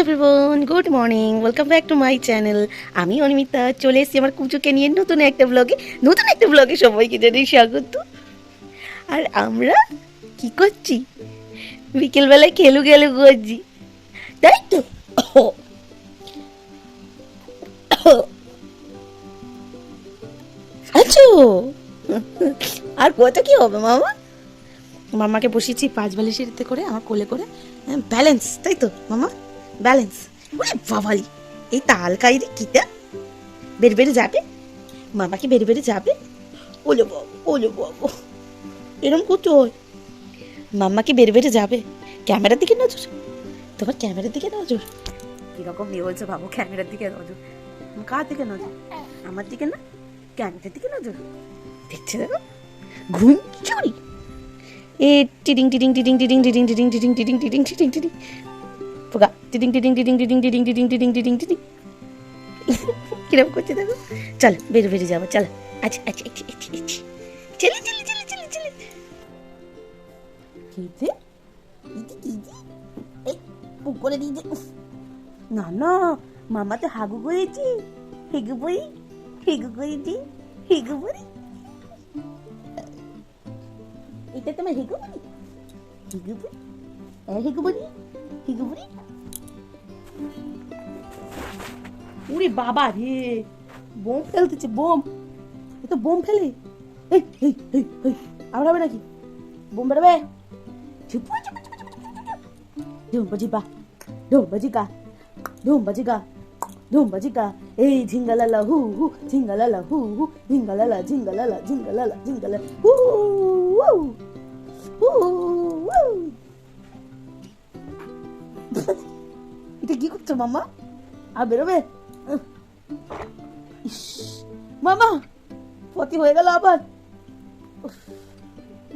Everyone good morning welcome back to my channel আমি অনিমিতা, চলে এসেছি আমার কুচুকে নিয়ে নতুন একটা ব্লগে নতুন একটা ব্লগে সবাইকে জানাই স্বাগত। আর আমরা কি করছি? বিকেলবেলায় খেলু গেলু করছি। তাই তো? আচ্ছা আর কত কি হবে, মামা? মামাকে বসিয়েছি পাঁচ বালিশের করে, আমার কোলে করে ব্যালেন্স তাই তো, মামা? ব্যালেন্স ওরে বাবালি এই তাল কাইরে কিটা বের বেড়ে যাবে মামা কি বের বেড়ে যাবে ওলো বাবু ওলো বাবু এরম করতে হয় মাম্মা কি বের বেড়ে যাবে ক্যামেরার দিকে নজর তোমার ক্যামেরার দিকে নজর কীরকম নিয়ে বলছো বাবু ক্যামেরার দিকে নজর কার দিকে নজর আমার দিকে না ক্যামেরার দিকে নজর দেখছে দেখো ঘুম চুরি এ টিডিং টিডিং টিডিং টিডিং টিডিং টিডিং টিডিং টিডিং টিডিং টিডিং টিডিং পোকা টিডিং টিডিং টিডিং টিডিং টিডিং টিডিং টিডিং টিডিং টিডিং কীরকম করছে দেখো চলো বের বেরিয়ে যাব চলো আচ্ছা আচ্ছা আচ্ছা আচ্ছা আচ্ছা চলে চলে চলে চলে চলে খেতে করে দিয়েছে না না মামাতে হাগু করেছি হেগু পড়ি হেগু করেছি হেগু পড়ি এটা তোমার হেগু পড়ি হেগু পড়ি হ্যাঁ হেগু পড়ি হেগু পড়ি উরে বাবা রে। বোম ফেলতেছে, বোম। এ তো বোম ফেলে। এই এই এই এই, আবার হবে নাকি? বোম বেরোবে? চুপু চুপু চুপু ধুম বাজিবা ধুম বাজিকা ধুম বাজিকা ধুম বাজিকা এই ঝিঙ্গালালা, হু হু, ঝিঙ্গালালা, হু হু, ঝিঙ্গালালা ঝিঙ্গালালা ঝিঙ্গালালা, ঝিঙ্গালা, হু হু এটা কি করছ মামা আর বেরোবে। মামা, পটি হয়ে গেল আবার।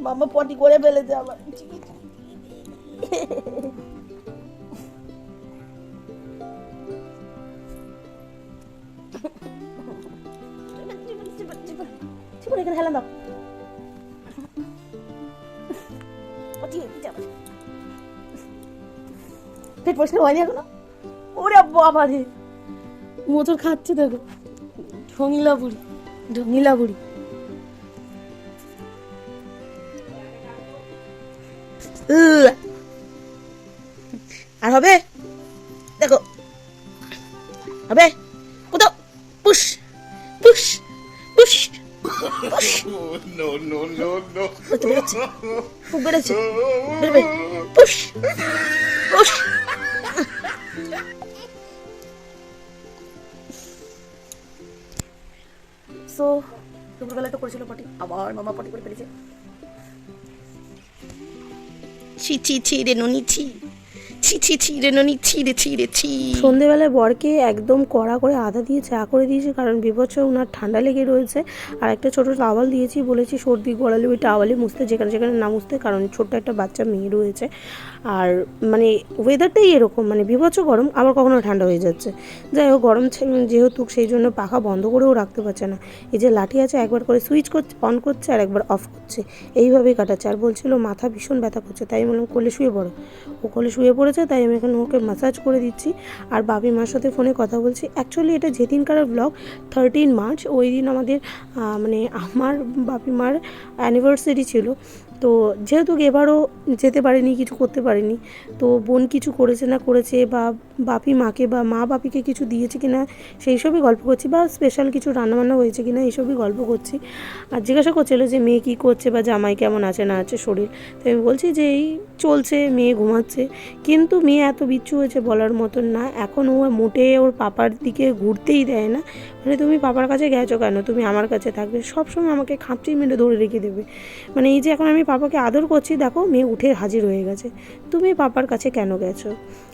মামা পটি করে ফেলেছে আবার। পরিষ্কার হয়নি এখনও? ওরে বাবা রে মোচর খাচ্ছে দেখো। ঢঙিলা বুড়ি ঢঙিলা বুড়ি। আর হবে? দেখো। হবে? কোথাও? পুশ! পুশ! পুশ! পুশ. বেরোচ্ছে বেরোচ্ছে খুব বেড়েছে। বেরোবে। পুশ! পুশ! সো দুপুরবেলা তো করেছিল পটি আবার মামা পটি করে ফেলেছে। ছি ছি ছি রে ননি, ছি। ছি ছি ছি রে ননি, ছি রে ছি রে, ছি। সন্ধেবেলায় বরকে একদম কড়া করে আদা দিয়ে চা করে দিয়েছি, কারণ বিবচ্ছ ওনার ঠান্ডা লেগে রয়েছে। আর একটা ছোট টাওয়াল দিয়েছি, বলেছি সর্দি গড়ালে ওই টাওয়ালে মুছতে, যেখানে যেখানে না মুছতে, কারণ ছোট্ট একটা বাচ্চা মেয়ে রয়েছে। আর মানে ওয়েদারটাই এরকম মানে বিভৎস গরম, আবার কখনো ঠান্ডা হয়ে যাচ্ছে। যাই হোক, গরম যেহেতু, সেই জন্য পাখা বন্ধ করেও রাখতে পারছে না। এই যে লাঠি আছে, একবার করে সুইচ করছে অন করছে, আর একবার অফ করছে। এইভাবেই কাটাচ্ছে। আর বলছিল, মাথা ভীষণ ব্যথা করছে। তাই বললাম, কোলে শুয়ে পড়ো। ও কোলে শুয়ে পড়েছে তাই আমি এখন ওকে ম্যাসাজ করে দিচ্ছি। আর বাবি মার সাথে ফোনে কথা বলছি। অ্যাকচুয়ালি এটা যেদিনকার ব্লগ থার্টিন মার্চ ওই দিন আমাদের মানে আমার বাপি মার অ্যানিভার্সারি ছিল। তো যেহেতু এবারও যেতে পারিনি, কিছু করতে পারিনি, তো বোন কিছু করেছে না করেছে বা বাপি মাকে বা মা বাপিকে কিছু দিয়েছে কি না সেই সবই গল্প করছি বা স্পেশাল কিছু রান্নাবান্না হয়েছে কি না এইসবই গল্প করছি। আর জিজ্ঞাসা করছিল যে মেয়ে কী করছে বা জামাই কেমন আছে না আছে শরীর। তো আমি বলছি যে এই চলছে, মেয়ে ঘুমাচ্ছে। কিন্তু মেয়ে এত বিচ্ছু হয়েছে বলার মতন না। এখন ও মোটে ওর পাপার দিকে ঘুরতেই দেয় না। মানে তুমি পাপার কাছে গেছো কেন? তুমি আমার কাছে থাকবে। সবসময় আমাকে খাপচি মেরে ধরে রেখে দেবে। মানে এই যে এখন আমি পাপাকে আদর করছি, দেখো মেয়ে উঠে হাজির হয়ে গেছে। তুমি পাপার কাছে কেন গেছো?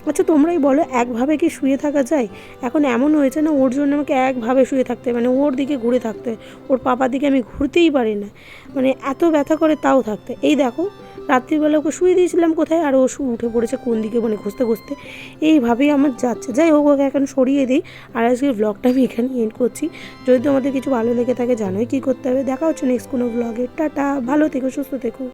আচ্ছা তোমরাই বলো, একভাবে কি শুয়ে থাকা যায়? এখন এমন হয়েছে না, ওর জন্য আমাকে একভাবে শুয়ে থাকতে মানে ওর দিকে ঘুরে থাকতে ওর পাপার দিকে আমি ঘুরতেই পারি না। মানে এত ব্যথা করে তাও থাকতে এই দেখো রাত্রিবেলা ওকে শুয়ে দিয়েছিলাম কোথায়? আর ও উঠে পড়েছে কোন দিকে মানে খুঁজতে খুঁজতে এইভাবেই আমার যাচ্ছে। যাই হোক, ওকে এখন সরিয়ে দিই। আর আজকে ব্লগটা আমি এখানে এন্ড করছি। যদি তোমাদের কিছু ভালো লেগে থাকে জানোই কী করতে হবে। দেখা হচ্ছে নেক্সট কোনো ব্লগে টাটা। ভালো থেকো, সুস্থ থেকো।